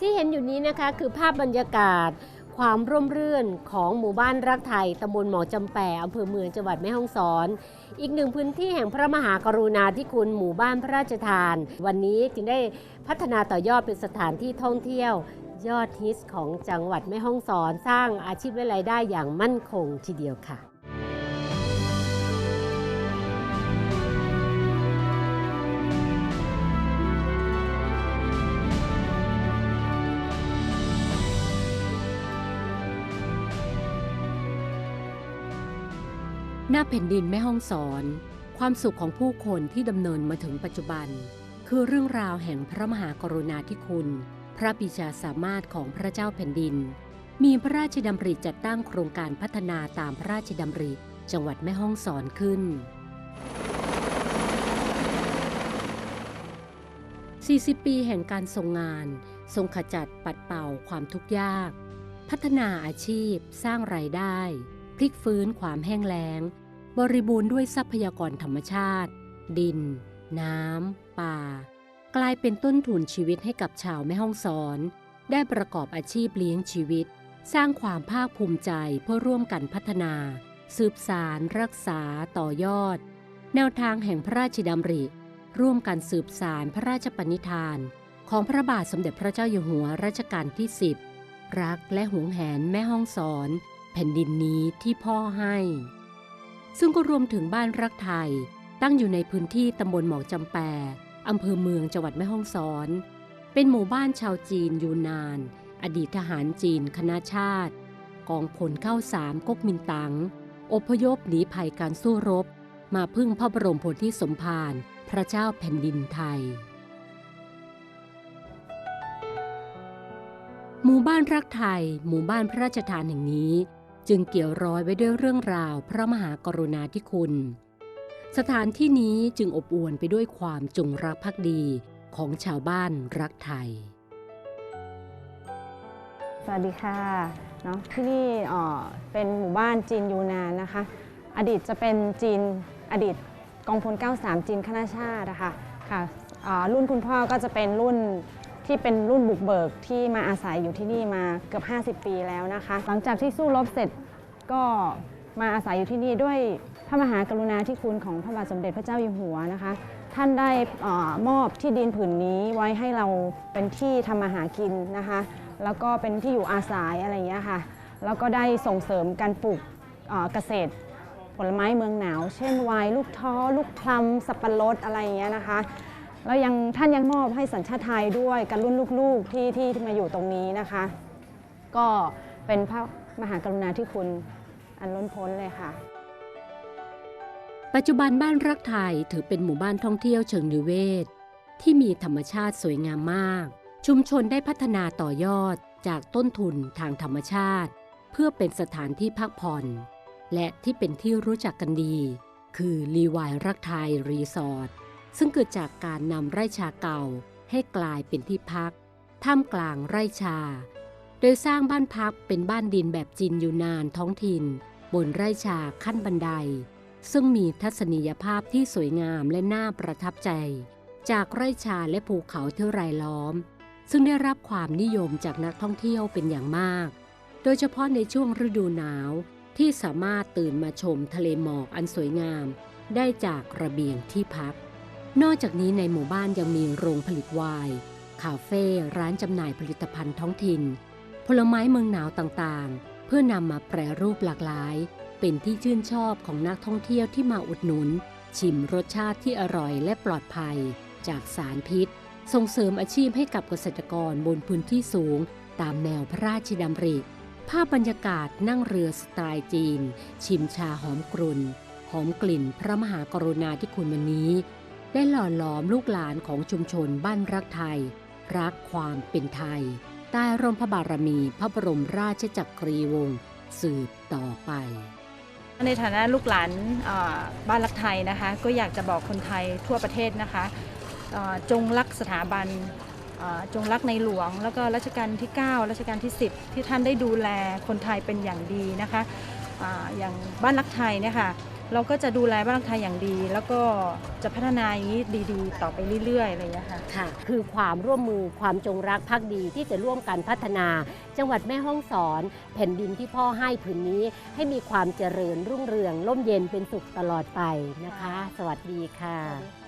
ที่เห็นอยู่นี้นะคะคือภาพบรรยากาศ ความร่มรื่นของหมู่บ้านรักไทยตำบลหมอจำแปอำเภอเมืองจังหวัดแม่ฮ่องสอน อีกหนึ่งพื้นที่แห่งพระมหากรุณาธิคุณหมู่บ้านพระราชทาน วันนี้จึงได้พัฒนาต่อยอดเป็นสถานที่ท่องเที่ยวยอดฮิตของจังหวัดแม่ฮ่องสอน สร้างอาชีพและรายได้อย่างมั่นคงทีเดียวค่ะ หน้าแผ่นดินแม่ห้องสอน ความสุขของผู้คนที่ดำเนินมาถึงปัจจุบัน คือเรื่องราวแห่งพระมหากรุณาธิคุณ พระปิชาสามารถของพระเจ้าแผ่นดิน มีพระราชดำริจัดตั้งโครงการพัฒนาตามพระราชดำริจังหวัดแม่ห้องสอนขึ้น 40 ปีแห่งการทรงงาน ทรงขจัดปัดเป่าความทุกข์ยาก พัฒนาอาชีพสร้างรายได้ พลิกฟื้นความแห้งแล้ง บริบูรณ์ด้วยทรัพยากรธรรมชาติ ดิน น้ำ ป่า กลายเป็นต้นทุนชีวิตให้กับชาวแม่ห้องสอน ได้ประกอบอาชีพเลี้ยงชีวิต สร้างความภาคภูมิใจเพื่อร่วมกันพัฒนา สืบสารรักษาต่อยอด แนวทางแห่งพระราชดำริ ร่วมกันสืบสารพระราชปณิธาน ของพระบาทสมเด็จพระเจ้าอยู่หัวรัชกาลที่ 10 รักและหวงแหนแม่ห้องสอน แผ่นดินนี้ที่พ่อให้ ซึ่งก็รวมถึงบ้านรักไทยตั้งอยู่ในพื้นที่ตำบลหมอกจำแปอำเภอเมืองจังหวัดแม่ฮ่องสอน เป็นหมู่บ้านชาวจีนยูนาน อดีตทหารจีนคณะชาติ กองพลเข้าสามก๊กมินตั๋งอพยพหนีภัยการสู้รบ มาพึ่งพระบรมโพธิสมภารพระเจ้าแผ่นดินไทย หมู่บ้านรักไทย หมู่บ้านพระราชทานแห่งนี้ จึงเกี่ยวร้อยไว้ด้วยเรื่องราวพระมหากรุณาธิคุณ สถานที่นี้จึงอบอวลไปด้วยความจงรักภักดีของชาวบ้านรักไทย สวัสดีค่ะเนาะที่นี่เอ่อเป็นหมู่บ้านจีนยูนานนะคะ อดีตจะเป็นจีนอดีตกองพล 93 จีนคณะชาตินะคะค่ะอ่ารุ่นคุณพ่อก็จะเป็นรุ่น ที่เป็นรุ่นบุกเบิกที่มาอาศัยอยู่ที่นี่มาเกือบ 50 ปีแล้วนะคะ หลังจากที่สู้รบเสร็จก็มาอาศัยอยู่ที่นี่ด้วยพระมหากรุณาธิคุณของพระบาทสมเด็จพระเจ้าอยู่หัวนะคะ ท่านได้อมอบที่ดินผืนนี้ไว้ให้เราเป็นที่ทำมาหากินนะคะ แล้วก็เป็นที่อยู่อาศัยอะไรอย่างเงี้ยค่ะ แล้วก็ได้ส่งเสริมการปลูกเกษตรผลไม้เมืองหนาว เช่นไวน์ลูกท้อ ลูกพลัมสับปะรดอะไรอย่างเงี้ยนะคะ แล้วยังท่านยังมอบให้สัญชาติไทยด้วยกันรุ่นลูกๆที่ที่ที่มาอยู่ตรงนี้นะคะ ก็เป็นพระมหากรุณาธิคุณอันล้นพ้นเลยค่ะ ปัจจุบันบ้านรักไทยถือเป็นหมู่บ้านท่องเที่ยวเชิงนิเวศ ที่มีธรรมชาติสวยงามมาก ชุมชนได้พัฒนาต่อยอดจากต้นทุนทางธรรมชาติ เพื่อเป็นสถานที่พักผ่อน และที่เป็นที่รู้จักกันดี คือรีวายรักไทยรีสอร์ท ซึ่งเกิดจากการนำไร่ชาเก่าให้กลายเป็นที่พัก ท่ามกลางไร่ชา โดยสร้างบ้านพักเป็นบ้านดินแบบจีนอยู่นานท้องถิ่น บนไร่ชาขั้นบันได ซึ่งมีทัศนียภาพที่สวยงามและน่าประทับใจ จากไร่ชาและภูเขาที่รายล้อม ซึ่งได้รับความนิยมจากนักท่องเที่ยวเป็นอย่างมาก โดยเฉพาะในช่วงฤดูหนาวที่สามารถตื่นมาชมทะเลหมอกอันสวยงาม ได้จากระเบียงที่พัก นอกจากนี้ในหมู่บ้านยังมีโรงผลิตไวน์คาเฟ่ร้านจำหน่ายผลิตภัณฑ์ท้องถิ่น ผลไม้เมืองหนาวต่างๆ เพื่อนำมาแปรรูปหลากหลาย เป็นที่ชื่นชอบของนักท่องเที่ยวที่มาอุดหนุน ชิมรสชาติที่อร่อยและปลอดภัย จากสารพิษ ส่งเสริมอาชีพให้กับเกษตรกรบนพื้นที่สูง ตามแนวพระราชดำริ ภาพบรรยากาศนั่งเรือสไตล์จีน ชิมชาหอมกรุ่นหอมกลิ่นพระมหากรุณาธิคุณวันนี้ ได้หล่อหลอมลูกหลานของชุมชนบ้านรักไทย รักความเป็นไทย ใต้ร่มพระบารมีพระบรมราชจักรีวงศ์สืบต่อไป ในฐานะลูกหลานบ้านรักไทยนะคะ ก็อยากจะบอกคนไทยทั่วประเทศนะคะจงรักสถาบันจงรักในหลวง แล้วก็รัชกาลที่ 9 รัชกาลที่ 10 ที่ท่านได้ดูแลคนไทยเป็นอย่างดีนะคะออย่างบ้านรักไทยเนี่ยค่ะ เราก็จะดูแลบ้านรักไทยอย่างดี แล้วก็จะพัฒนาอย่างนี้ดีๆ ต่อไปเรื่อยๆอะไรอย่างเงี้ยค่ะ ค่ะ คือความร่วมมือความจงรักภักดีที่จะร่วมกันพัฒนา จังหวัดแม่ฮ่องสอน แผ่นดินที่พ่อให้ผืนนี้ ให้มีความเจริญรุ่งเรือง ร่มเย็นเป็นสุขตลอดไปนะคะ สวัสดีค่ะ